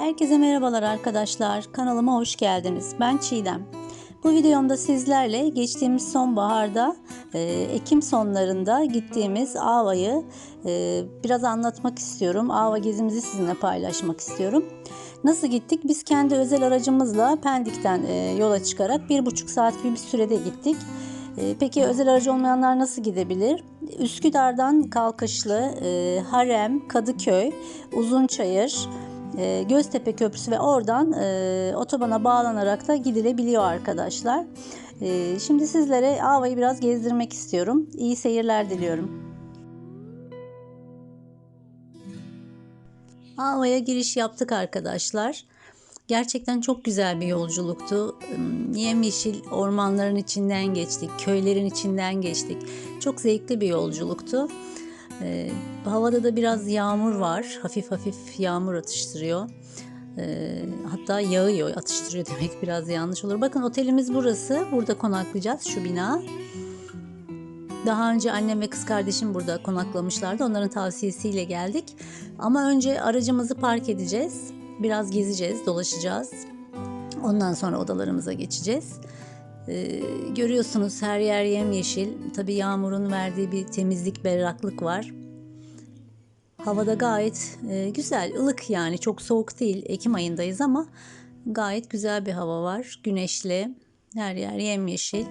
Herkese merhabalar arkadaşlar. Kanalıma hoş geldiniz. Ben Çiğdem. Bu videomda sizlerle geçtiğimiz sonbaharda e, Ekim sonlarında gittiğimiz Ava'yı e, biraz anlatmak istiyorum. Ava gezimizi sizinle paylaşmak istiyorum. Nasıl gittik? Biz kendi özel aracımızla Pendik'ten e, yola çıkarak bir buçuk saat gibi bir sürede gittik. Peki özel aracı olmayanlar nasıl gidebilir? Üsküdar'dan kalkışlı Harem, Kadıköy, Uzunçayır, e, Göztepe Köprüsü ve oradan e, otobana bağlanarak da gidilebiliyor arkadaşlar. E, şimdi sizlere Ava'yı biraz gezdirmek istiyorum. İyi seyirler diliyorum. Ava'ya giriş yaptık arkadaşlar. Gerçekten çok güzel bir yolculuktu. Yemyeşil ormanların içinden geçtik, köylerin içinden geçtik. Çok zevkli bir yolculuktu. Ee, havada da biraz yağmur var. Hafif hafif yağmur atıştırıyor. Ee, hatta yağıyor, atıştırıyor demek biraz yanlış olur. Bakın otelimiz burası. Burada konaklayacağız şu bina. Daha önce annem ve kız kardeşim burada konaklamışlardı. Onların tavsiyesiyle geldik. Ama önce aracımızı park edeceğiz. Biraz gezeceğiz, dolaşacağız. Ondan sonra odalarımıza geçeceğiz. Ee, görüyorsunuz her yer yemyeşil. Tabii yağmurun verdiği bir temizlik, berraklık var. Havada gayet e, güzel, ılık yani çok soğuk değil. Ekim ayındayız ama gayet güzel bir hava var. Güneşli, her yer yemyeşil.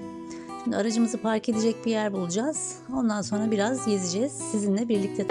Şimdi aracımızı park edecek bir yer bulacağız. Ondan sonra biraz gezeceğiz sizinle birlikte.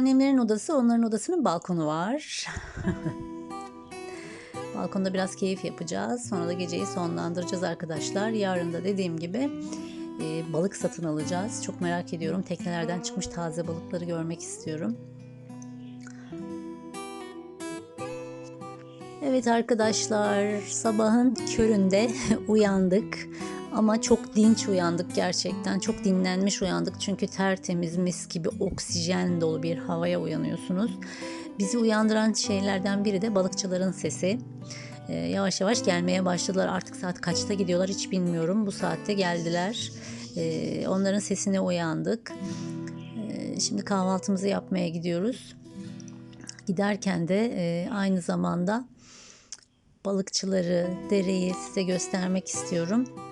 Annemlerin odası. Onların odasının balkonu var. Balkonda biraz keyif yapacağız. Sonra da geceyi sonlandıracağız arkadaşlar. Yarın da dediğim gibi e, balık satın alacağız. Çok merak ediyorum. Teknelerden çıkmış taze balıkları görmek istiyorum. Evet arkadaşlar sabahın köründe uyandık ama çok dinç uyandık gerçekten çok dinlenmiş uyandık çünkü tertemiz mis gibi oksijen dolu bir havaya uyanıyorsunuz. Bizi uyandıran şeylerden biri de balıkçıların sesi. Ee, yavaş yavaş gelmeye başladılar artık saat kaçta gidiyorlar hiç bilmiyorum bu saatte geldiler. Ee, onların sesine uyandık. Ee, şimdi kahvaltımızı yapmaya gidiyoruz. Giderken de e, aynı zamanda balıkçıları, dereyi size göstermek istiyorum.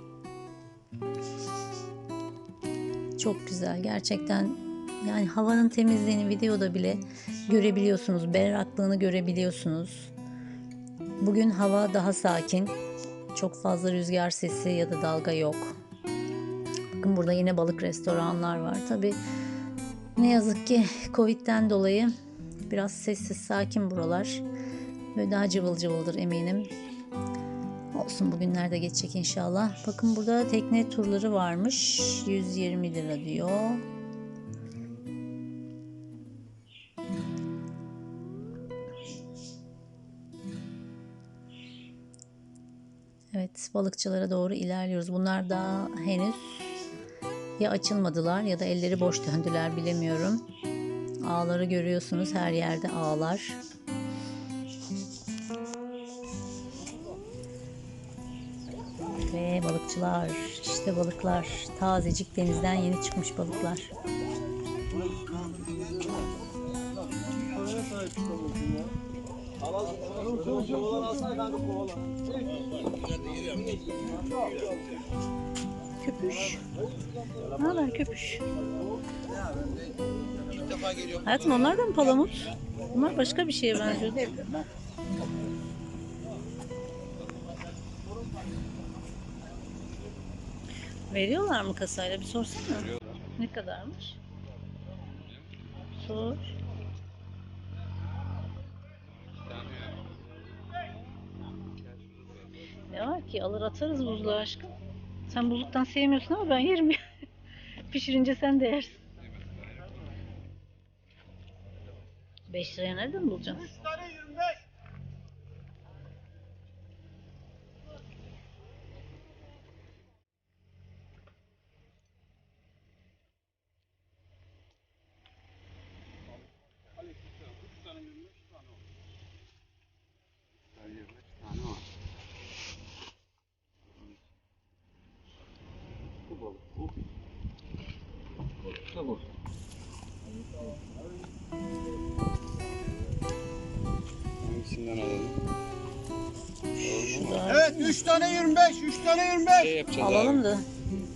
Çok güzel gerçekten yani havanın temizliğini videoda bile görebiliyorsunuz. Berraklığını görebiliyorsunuz. Bugün hava daha sakin. Çok fazla rüzgar sesi ya da dalga yok. Bakın burada yine balık restoranlar var. Tabi ne yazık ki Covid'den dolayı biraz sessiz sakin buralar. Böyle daha cıvıl cıvıldır eminim. Olsun bugünlerde geçecek inşallah. Bakın burada tekne turları varmış. 120 lira diyor. Evet balıkçılara doğru ilerliyoruz. Bunlar daha henüz ya açılmadılar ya da elleri boş döndüler bilemiyorum. Ağları görüyorsunuz her yerde ağlar. Balıkçılar, işte balıklar, tazecik denizden yeni çıkmış balıklar. Köpüş. Ne haber köpüş? Hayatım onlar da mı palamut? Bunlar başka bir şeye benziyor. Veriyorlar mı kasayla? Bir sorsana. Ne kadarmış? Sor. Ne var ki? Alır atarız buzluğa aşkım. Sen buzluktan sevmiyorsun ama ben yerim ya. Pişirince sen de yersin. 5 liraya nereden bulacaksın? Hangisinden alalım? Evet 3 tane 25, 3 tane 25. Şey yapacağız Alalım abi. da.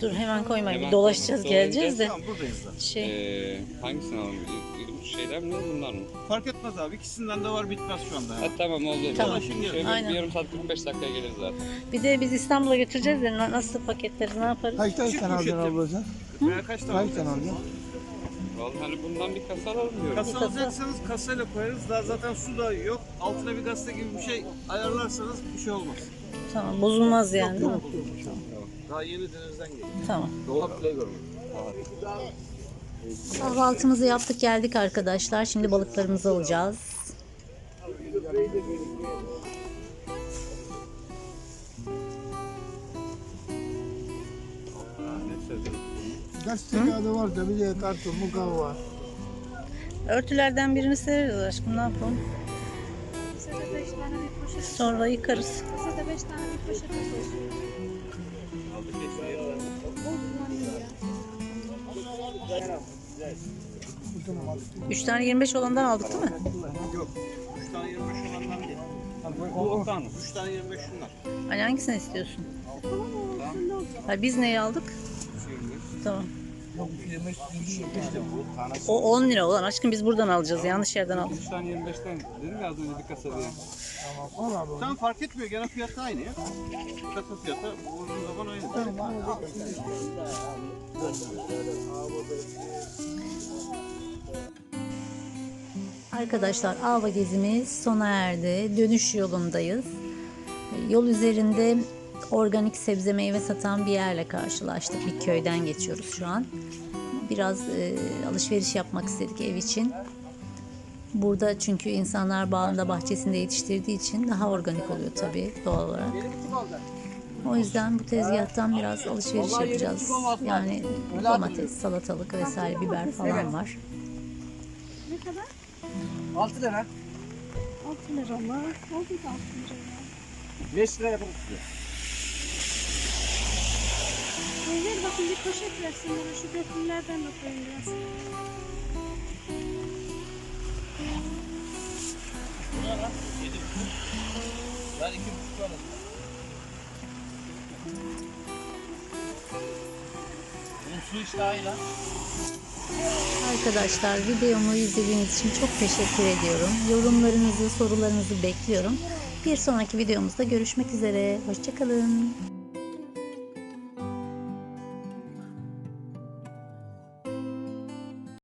Dur hemen koyma. Bir Hemen dolaşacağız koyma, geleceğiz de. Tamam buradayız da. Şey. Ee, hangisini alalım? Bu Şeyler mi bunlar mı? Fark etmez abi ikisinden de var bitmez şu anda. Ha, tamam oldu. Tamam. Şey, bir, Aynen. bir yarım saat 45 dakikaya geliriz zaten. Bir de biz İstanbul'a götüreceğiz de na- nasıl paketleriz ne yaparız? Kaç tane sen alacaksın ablacığım? Veya kaç tane Kaç tane alacaksın? Vallahi hani bundan bir kasa alalım diyorum. Kasa alacaksanız kasayla koyarız. Daha zaten su da yok. Altına bir gazete gibi bir şey ayarlarsanız bir şey olmaz. Tamam bozulmaz yani değil mi? Daha yeni denizden geliyor. Tamam. Dolap bile görmedim. Kahvaltımızı yaptık geldik arkadaşlar. Şimdi balıklarımızı alacağız. Gazete kağıdı var da bir de karton mukav var. Örtülerden birini sereriz aşkım ne yapalım? Kasada 5 tane bir poşet. Sonra yıkarız. Kasada 5 tane bir poşet hazır. Üç tane 25 olandan aldık değil mi? Yok. 3 tane 25 olandan değil. Bu Okan. 3 tane 25 şunlar. Hani hangisini istiyorsun? Hayır, biz neyi aldık? Tamam. O 10 lira olan aşkım biz buradan alacağız. Yanlış yerden aldık. 3 tane 25'ten dedim ya az önce bir kasa diye. Al abi. Tamam fark etmiyor. Gene fiyatı aynı ya. Kasa fiyatı uzun zaman aynı. Arkadaşlar Ava gezimiz sona erdi. Dönüş yolundayız. Yol üzerinde organik sebze meyve satan bir yerle karşılaştık. Bir köyden geçiyoruz şu an. Biraz e, alışveriş yapmak istedik ev için. Burada çünkü insanlar bağında bahçesinde yetiştirdiği için daha organik oluyor tabii doğal olarak. O yüzden bu tezgahtan biraz alışveriş yapacağız. Yani domates, salatalık vesaire biber falan var. Ne kadar? 6 lira. 6 lira mı? Oldu da 6 lira ya. 5 lira yapalım size. Ver bakayım bir poşet versin bana şu dökümlerden de koyun biraz. Ben 2,5 lira. Bunun su işte aynı. Arkadaşlar videomu izlediğiniz için çok teşekkür ediyorum. Yorumlarınızı, sorularınızı bekliyorum. Bir sonraki videomuzda görüşmek üzere. Hoşçakalın.